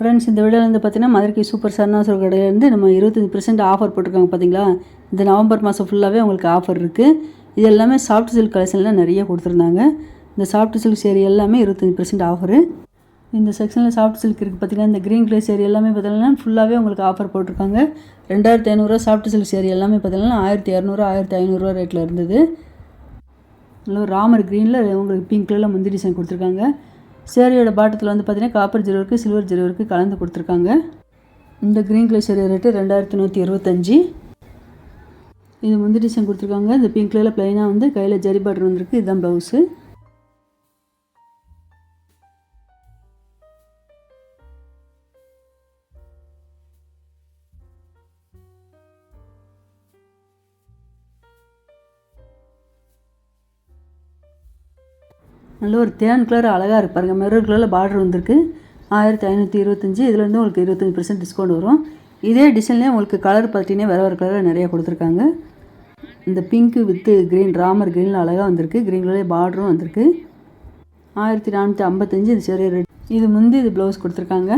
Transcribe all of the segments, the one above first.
Friends இந்த வீடியோவில் வந்து பார்த்தீங்கன்னா மதுரைக்கு சூப்பர் சரணாசுர கடையிலேருந்து நம்ம இருபத்தஞ்சி பர்சன்ட் ஆஃபர் போட்டிருக்காங்க பார்த்தீங்களா இந்த நவம்பர் மாதம் ஃபுல்லாகவே உங்களுக்கு ஆஃபர் இருக்குது இது எல்லாமே சாஃப்ட் சில்க் கலெக்ஷன்லாம் நிறைய கொடுத்துருந்தாங்க. இந்த சாஃப்ட் சில்க் சேரீ எல்லாமே இருபத்தஞ்சி பர்சன்ட் ஆஃபரு இந்த செக்ஷனில் சாஃப்ட் சில்க் இருக்குது பார்த்தீங்கன்னா இந்த க்ரீன் கலர் சேரீ எல்லாமே பார்த்தீங்கன்னா ஃபுல்லாகவே உங்களுக்கு ஆஃபர் போட்டிருக்காங்க. ரெண்டாயிரத்தி ஐநூறுரூவா சாஃப்ட் சில்க் சேரீ எல்லாமே பார்த்தீங்கன்னா ஆயிரத்தி இரநூறு ஆயிரத்தி ஐநூறுரூவா ரேட்டில் இருந்தது. நல்ல ராமர் க்ரீனில் உங்களுக்கு பிங்க் கலரில் முந்தி டிசைன் கொடுத்துருக்காங்க. சேரியோட பாட்டத்தில் வந்து பார்த்தீங்கன்னா காப்பர் ஜீரோ இருக்குது சில்வர் ஜீரோ இருக்குது கலந்து கொடுத்துருக்காங்க. இந்த க்ரீன் கலர் சேரீ ரேட்டு ரெண்டாயிரத்தி நூற்றி இருபத்தஞ்சி இது முந்தி டிசைன் கொடுத்துருக்காங்க. இந்த பிங்க் கலரில் ப்ளைனாக வந்து கையில் ஜரி பாட்ரு வந்திருக்கு. இதுதான் ப்ளவுஸு நல்ல ஒரு தேன் கலர் அழகாக இருப்பாருங்க பாருங்க. மெரூன் கலரில் பார்டர் வந்திருக்கு. ஆயிரத்தி ஐநூற்றி இருபத்தஞ்சி இதுலேருந்து உங்களுக்கு இருபத்தஞ்சி பர்சன்ட் டிஸ்கவுண்ட் வரும். இதே டிசைன்லேயே உங்களுக்கு கலர் பார்த்தீங்கன்னா வேறு வேறு கலரில் நிறையா கொடுத்துருக்காங்க. இந்த பிங்க்கு வித்து க்ரீன் ராமர் க்ரீனில் அழகாக வந்திருக்கு. க்ரீன் கலர்லேயே பார்டரும் வந்திருக்கு. ஆயிரத்தி நானூற்றி ஐம்பத்தஞ்சு இது சரி ரெட் இது முந்தி இது ப்ளவுஸ் கொடுத்துருக்காங்க.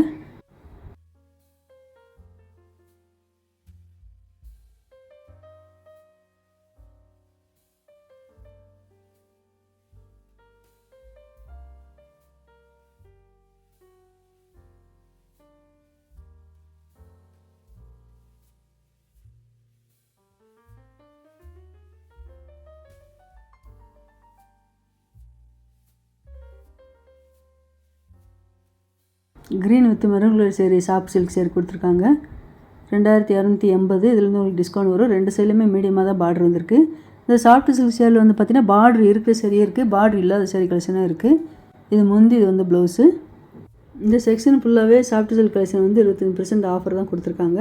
Green with maroon colour sari soft silk sari கொடுத்துருக்காங்க. ரெண்டாயிரத்தி இரநூத்தி எண்பது இதுலேருந்து உங்களுக்கு டிஸ்கவுண்ட் வரும். ரெண்டு சைடுலையுமே மீடியமாக தான் பார்டர் வந்திருக்கு. இந்த சாஃப்ட் சில்க் சேரில் வந்து பார்த்தீங்கன்னா பார்டர் இருக்கிற சரியாக இருக்குது பார்டர் இல்லாத சரி கலெக்ஷனாக இருக்குது இது முந்தி இது வந்து ப்ளவுஸு இந்த செக்ஷன் ஃபுல்லாகவே சாஃப்ட் சில்க் கலெக்ஷன் வந்து இருபத்தஞ்சி பர்சன்ட் ஆஃபர் தான் கொடுத்துருக்காங்க.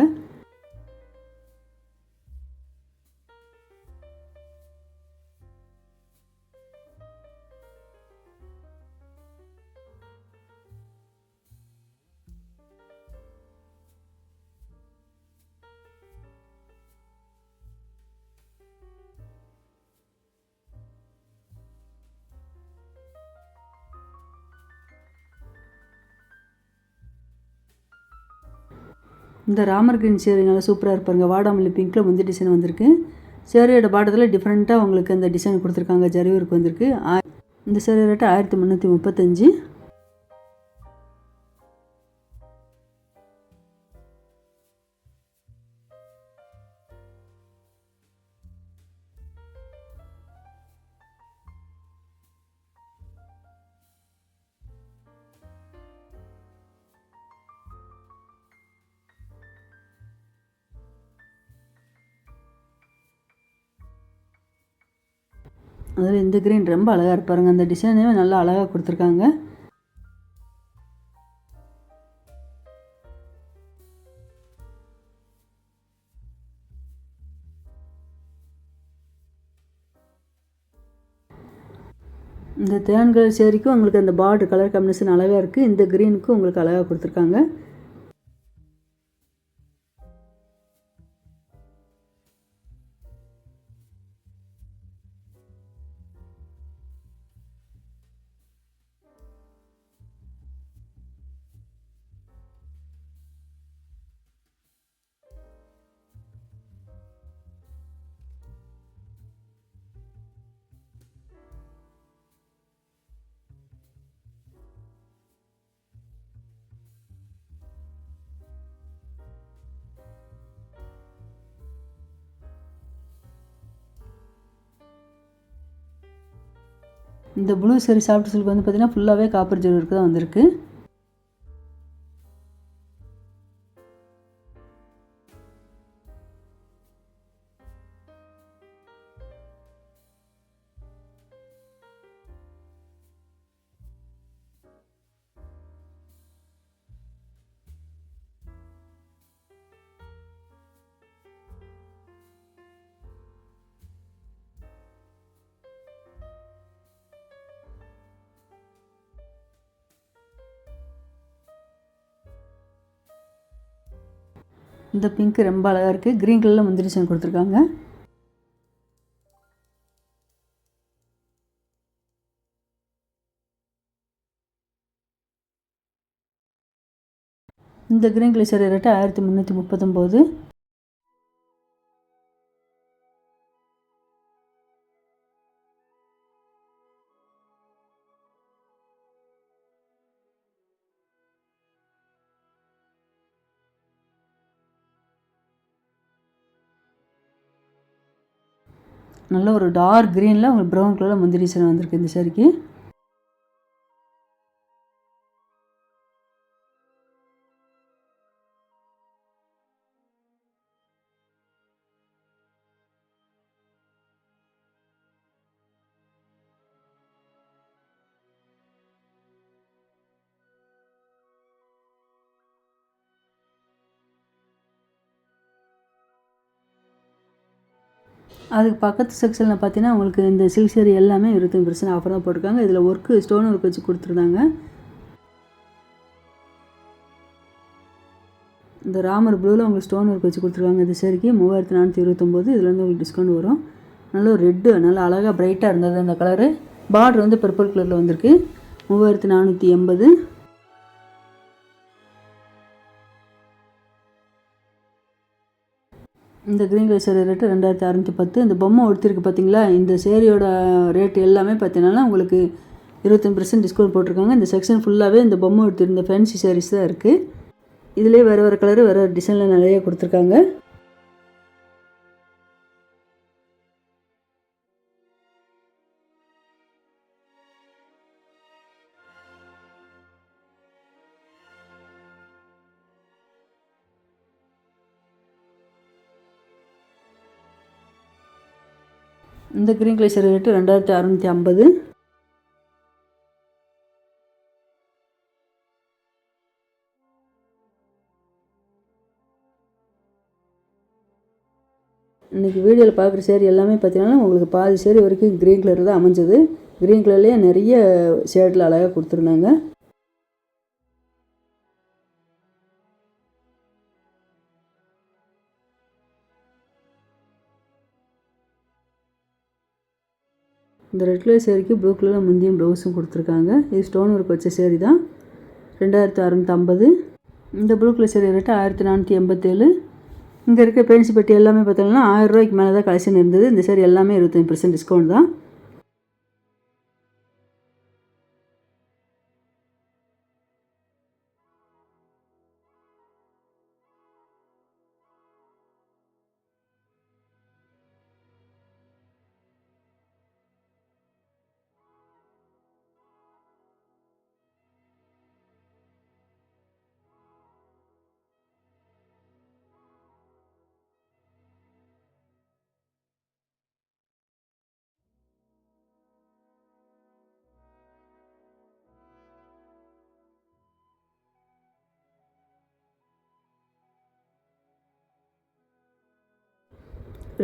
இந்த ராமர் கிரீன் சேரீ நல்லா சூப்பராக இருப்பாருங்க வாடாமல்லி பிங்க்கில் முந்தி டிசைன் வந்திருக்கு. சேரீயோட பாடத்தில் டிஃப்ரெண்ட்டாக உங்களுக்கு அந்த டிசைன் கொடுத்துருக்காங்க. ஜரிவருக்கு வந்திருக்கு. ஆ- இந்த சேரீ ரேட்டு ஆயிரத்தி முந்நூற்றி முப்பத்தஞ்சு. அதில் இந்த க்ரீன் ரொம்ப அழகாக இருப்பாருங்க அந்த டிசைனே நல்லா அழகாக கொடுத்துருக்காங்க. இந்த தேன்கள் சேரிக்கும் உங்களுக்கு அந்த பார்டர் கலர் காம்பினேஷன் அழகாக இருக்குது இந்த க்ரீனுக்கும் உங்களுக்கு அழகாக கொடுத்துருக்காங்க. இந்த ப்ளூ செரி சாஃப்ட் சில்க் வந்து பார்த்திங்கன்னா ஃபுல்லாகவே காப்பர் ஜெல் தான் வந்திருக்கு. இந்த பிங்க் ரொம்ப அழகாக இருக்குது க்ரீன் கலரில் முந்திரி டிசைன் கொடுத்துருக்காங்க. இந்த க்ரீன் கலர் சேரீ ரேட்டு ஆயிரத்தி முந்நூற்றி முப்பத்தொம்போது. நல்ல ஒரு டார்க் க்ரீனில் உங்களுக்கு ப்ரௌன் கலரில் முந்திரி டிசைன் வந்திருக்கு இந்த சாரிக்கு அதுக்கு பக்கத்து செக்ஷனில் பார்த்தீங்கன்னா உங்களுக்கு இந்த சில்க் சேரீ எல்லாமே இருபத்தஞ்சு பர்சன்ட் ஆஃபர் தான் போட்டிருக்காங்க. இதில் ஒர்க்கு ஸ்டோன் ஒர்க் வச்சு கொடுத்துருந்தாங்க. இந்த ராமர் ப்ளூவில் உங்களுக்கு ஸ்டோன் ஒர்க் வச்சு கொடுத்துருக்காங்க. இந்த சேரீக்கு மூவாயிரத்தி நானூற்றி இருபத்தொம்போது இதுலேருந்து உங்களுக்கு டிஸ்கவுண்ட் வரும். நல்ல ஒரு ரெட்டு நல்லா அழகாக பிரைட்டாக இருந்தது அந்த கலரு பார்டர் வந்து பர்பிள் கலரில் வந்திருக்கு. மூவாயிரத்தி நானூற்றி எண்பது. இந்த க்ரீன் கலர் சேரீ ரேட்டு ரெண்டாயிரத்தி அறநூற்றி பத்து. இந்த பொம்மை ஒடுத்திருக்கு பார்த்தீங்களா இந்த சேரீயோட ரேட் எல்லாமே பார்த்தீங்கன்னா உங்களுக்கு இருபத்தஞ்சு பர்சன்ட் டிஸ்கவுண்ட் போட்டிருக்காங்க. இந்த செக்ஷன் ஃபுல்லாகவே இந்த பொம்மை ஒடுத்திருந்த ஃபேன்சி சாரீஸ் தான் இருக்குது இதுலேயே வேறு வேறு கலரு வேறு டிசைனில் நிறைய கொடுத்துருக்காங்க. இந்த க்ரீன் கிளேசர் ரேட்டு ரெண்டாயிரத்தி அறநூற்றி ஐம்பது. இன்றைக்கி வீடியோவில் பார்க்குற சேரி எல்லாமே பார்த்தீங்கன்னா உங்களுக்கு பாதி சேரி வரைக்கும் க்ரீன் கலர் தான் அமைஞ்சது. க்ரீன் கலர்லேயே நிறைய ஷேடில் அழகாக கொடுத்துருந்தாங்க. இந்த ரெட் கலர் சேரீக்கு ப்ளூ கலரில் முந்தியும் ப்ளவுஸும் கொடுத்துருக்காங்க. இது ஸ்டோன் ஒர்க் வச்ச சேரீ தான். ரெண்டாயிரத்து அறநூற்றம்பது இந்த ப்ளூ கலர் சேரீ ரேட்டு ஆயிரத்தி நானூற்றி எண்பத்தேழு. இங்கே இருக்க பென்சி பெட்டி எல்லாமே பார்த்தீங்கன்னா ஆயிரம் ரூபாய்க்கு மேலே தான் கலெக்ஷன் இருந்தது. இந்த சேரீ எல்லாமே இருபத்தஞ்சு பர்சன்ட் டிஸ்கவுண்ட் தான்.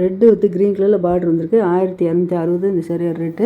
ரெட்டு வித் க்ரீன் கலரில் பார்டர் வந்திருக்கு. ஆயிரத்தி இரநூத்தி அறுபது இந்த சேரீயோட ரேட்டு.